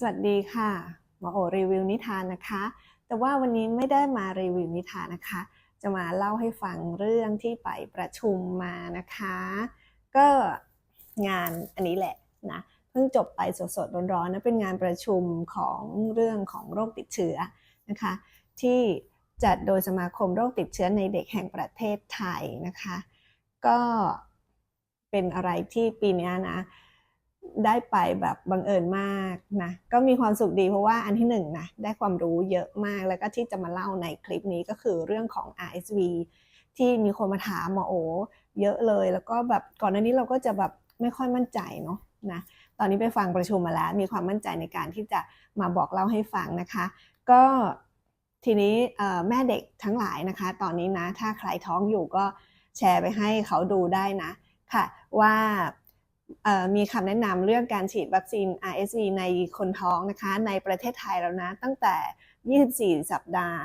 สวัสดีค่ะหมอโอรีวิวนิทานนะคะ แต่ว่าวันนี้ไม่ได้มารีวิวนิทานนะคะ จะมาเล่าให้ฟังเรื่องที่ไปประชุมมานะคะ ก็งานอันนี้แหละนะเพิ่งจบไปสดๆร้อนๆนะเป็นงานประชุมของเรื่องของโรคติดเชื้อนะคะ ที่จัดโดยสมาคมโรคติดเชื้อในเด็กแห่งประเทศไทยนะคะ ก็เป็นอะไรที่ปีนี้นะ ได้ไปแบบบังเอิญมากนะก็มีความสุขดีเพราะว่าอันที่หนึ่งนะได้ความรู้เยอะมากแล้วก็ที่จะมาเล่าในคลิปนี้ก็คือเรื่องของ RSV ที่มีคนมาถามหมอโอเยอะเลย แล้วก็แบบก่อนหน้านี้เราก็จะแบบไม่ค่อยมั่นใจเนาะนะตอนนี้ไปฟังประชุมมาแล้ว มีความมั่นใจในการที่จะมาบอกเล่าให้ฟังนะคะ ก็ทีนี้แม่เด็กทั้งหลายนะคะ ตอนนี้นะถ้าใครท้องอยู่ก็แชร์ไปให้เขาดูได้นะค่ะว่า มีคำแนะนำเรื่องการฉีดวัคซีน RSV ในคนท้องนะคะ ในประเทศไทยแล้วนะ ตั้งแต่ 24 สัปดาห์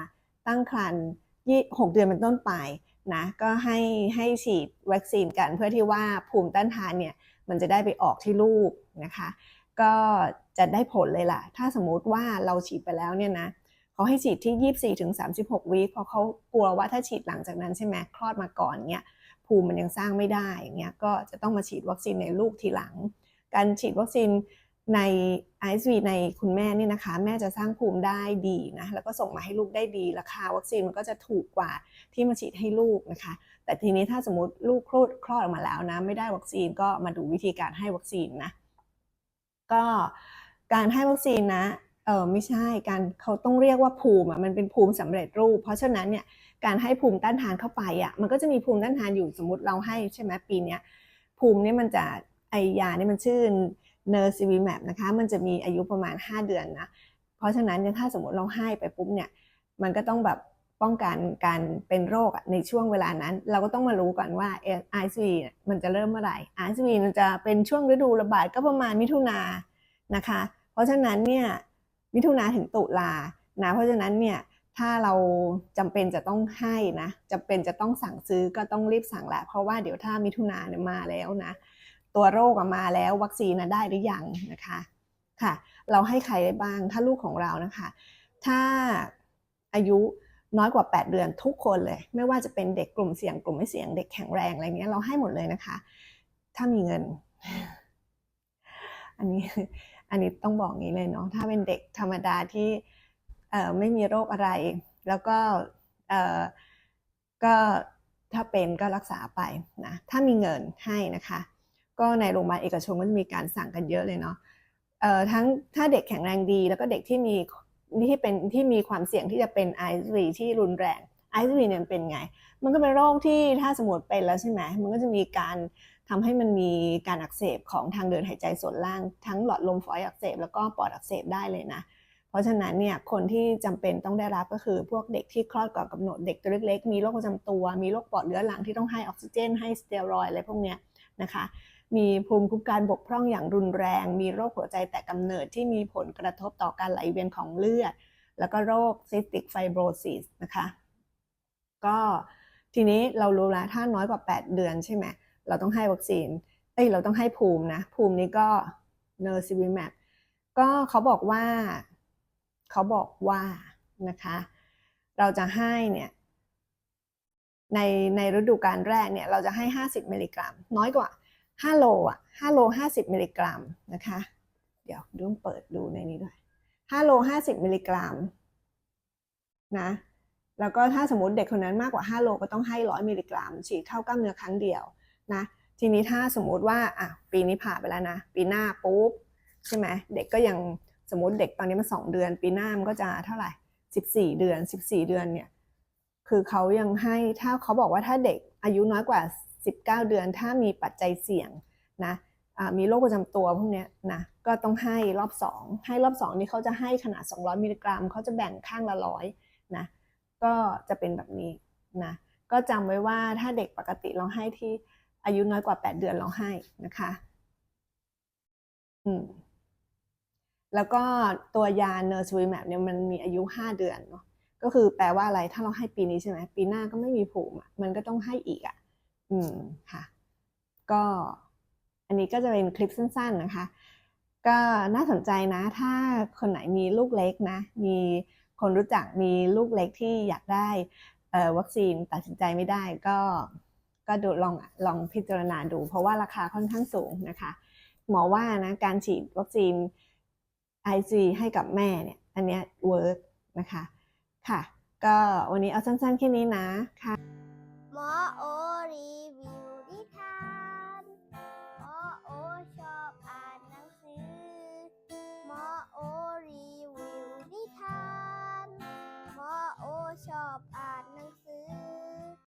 ตั้งครรภ์6เดือนเป็นต้นไปนะก็ให้ให้ฉีดวัคซีนกันเพื่อที่ว่าภูมิต้านทานเนี่ยมันจะได้ไปออกที่ลูกนะคะ ก็จะได้ผลเลยล่ะ ถ้าสมมุติว่าเราฉีดไปแล้วเนี่ยนะเขาให้ฉีดที่ 24ถึง36วีคเพราะเขากลัวว่าถ้าฉีดหลังจากนั้นใช่ไหมคลอดมาก่อนเนี่ย ภูมิมันยังสร้างไม่ได้อย่างเงี้ยก็จะต้องมาฉีดวัคซีนในลูกทีหลัง การฉีดวัคซีนใน ISV ในคุณแม่นี่นะคะ แม่จะสร้างภูมิได้ดีนะแล้วก็ส่งมาให้ลูกได้ดี ราคาวัคซีนมันก็จะถูกกว่าที่มาฉีดให้ลูกนะคะ แต่ทีนี้ถ้าสมมติลูกคลอดคลอดออกมาแล้วนะ ไม่ได้วัคซีนก็มาดูวิธีการให้วัคซีนนะก็การให้วัคซีนนะ เออไม่ใช่การเขาต้องเรียกว่าภูมิอะมันเป็นภูมิสำเร็จรูป เพราะฉะนั้นเนี่ยการให้ภูมิต้านทานเข้าไปอะมันก็จะมีภูมิต้านทานอยู่สมมติเราให้ใช่ไหมปีเนี้ยภูมินี่มันจะไอยาเนี่ยมันชื่อเนอร์ซีวีแมปนะคะมันจะมีอายุประมาณ 5 เดือนนะเพราะฉะนั้นเนี่ยถ้าสมมติเราให้ไปปุ๊บเนี่ยมันก็ต้องแบบป้องกันการเป็นโรคในช่วงเวลานั้น เราก็ต้องมารู้ก่อนว่า RSV มันจะเริ่มเมื่อไหร่ RSV มันจะเป็นช่วงฤดูระบาดก็ประมาณมิถุนานะคะ เพราะฉะนั้นเนี่ย มิถุนาถึงตุลานะเพราะฉะนั้นเนี่ยถ้าเราจำเป็นจะต้องให้นะจำเป็นจะต้องสั่งซื้อก็ต้องรีบสั่งแหละเพราะว่าเดี๋ยวถ้ามิถุนาเนี่ยมาแล้วนะ ตัวโรคมาแล้ววัคซีนนะได้หรือยังนะคะค่ะ เราให้ใครได้บ้างถ้าลูกของเรานะคะ ถ้าอายุน้อยกว่า 8 เดือนทุกคนเลย ไม่ว่าจะเป็นเด็กกลุ่มเสี่ยงกลุ่มไม่เสี่ยงเด็กแข็งแรงอะไรเงี้ยเราให้หมดเลยนะคะ ถ้ามีเงิน อันนี้ อันนี้ต้องบอกงี้เลยเนาะถ้าเป็นเด็กธรรมดาที่ไม่มีโรคอะไร แล้วก็ก็ถ้าเป็นก็รักษาไปนะถ้ามีเงินให้นะคะ ก็ในโรงพยาบาลเอกชนก็จะมีการสั่งกันเยอะเลยเนาะทั้งถ้าเด็กแข็งแรงดี แล้วก็เด็กที่มีที่เป็นที่มีความเสี่ยงที่จะเป็น ISV ที่รุนแรง ISV เนี่ยเป็นไง มันก็เป็นโรคที่ถ้าสมมติเป็นแล้วใช่ไหมมันก็จะมีการทำให้มันมีการอักเสบของทางเดินหายใจส่วนล่าง ทั้งหลอดลมฝอยอักเสบแล้วก็ปอดอักเสบได้เลยนะ เพราะฉะนั้นเนี่ยคนที่จำเป็นต้องได้รับก็คือพวกเด็กที่คลอดก่อนกำหนดเด็กตัวเล็กๆมีโรคประจำตัว มีโรคปอดเรื้อรังที่ต้องให้ออกซิเจน ให้สเตียรอยด์อะไรพวกเนี้ยนะคะ มีภูมิคุ้มกันบกพร่องอย่างรุนแรง มีโรคหัวใจแต่กำเนิดที่มีผลกระทบต่อการไหลเวียนของเลือด แล้วก็โรคซิสติกไฟโบรซิสนะคะ ก็ทีนี้เรารู้แล้วถ้าน้อยกว่า 8 เดือนใช่ไหมเราต้องให้วัคซีนเอ้ยเราต้องให้ภูมินะ ภูมินี้ก็เนอร์ซิวิแมปก็เขาบอกว่าเขาบอกว่านะคะ เราจะให้เนี่ยในในฤดูกาลแรกเนี่ยเราจะให้ 50 มิลลิกรัม น้อยกว่า 5 โลอะ5โล 50 มิลลิกรัมนะคะ เดี๋ยวดูเปิดดูในนี้ด้วย5โล 50 มิลลิกรัมนะ แล้วก็ถ้าสมมติเด็กคนนั้นมากกว่า 5 โลก็ต้องให้ 100 มิลลิกรัม ฉีดเข้ากล้ามเนื้อครั้งเดียวนะ ทีนี้ถ้าสมมุติว่าอะปีนี้ผ่านไปแล้วนะ ปีหน้าปุ๊บใช่ไหมเด็กก็ยังสมมติเด็กตอนนี้มันสองเดือน ปีหน้ามันก็จะเท่าไหร่สิบสี่เดือนสิบสี่เดือนเนี่ยคือเขายังให้ถ้าเขาบอกว่าถ้าเด็กอายุน้อยกว่าสิบเก้าเดือน ถ้ามีปัจจัยเสี่ยงนะมีโรคประจำตัวพวกนี้นะก็ต้องให้รอบสองให้รอบสองนี่เขาจะให้ขนาด 200 มิลลิกรัมเขาจะแบ่งข้างละร้อยนะ ก็จะเป็นแบบนี้นะก็จำไว้ว่าถ้าเด็กปกติเราให้ที่อายุน้อยกว่า 8 เดือนเราให้นะคะอืมแล้วก็ตัวยาเนอร์สวีแมปเนี่ยมันมีอายุ 5 เดือนเนาะก็คือแปลว่าอะไรถ้าเราให้ปีนี้ใช่ไหมปีหน้าก็ไม่มีภูมิมันก็ต้องให้อีกอะ อืมค่ะ ก็อันนี้ก็จะเป็นคลิปสั้น ๆนะคะ ก็น่าสนใจนะ ถ้าคนไหนมีลูกเล็กนะ มี คนรู้จักมีลูกเล็กที่อยากได้วัคซีนตัดสินใจไม่ได้ก็ก็ดูลองลองพิจารณาดู เพราะว่าราคาค่อนข้างสูงนะคะ หมอว่านะการฉีดวัคซีน IG ให้กับแม่เนี่ย อันเนี้ยเวิร์กนะคะ ค่ะ ก็วันนี้เอาสั้นๆแค่นี้นะค่ะ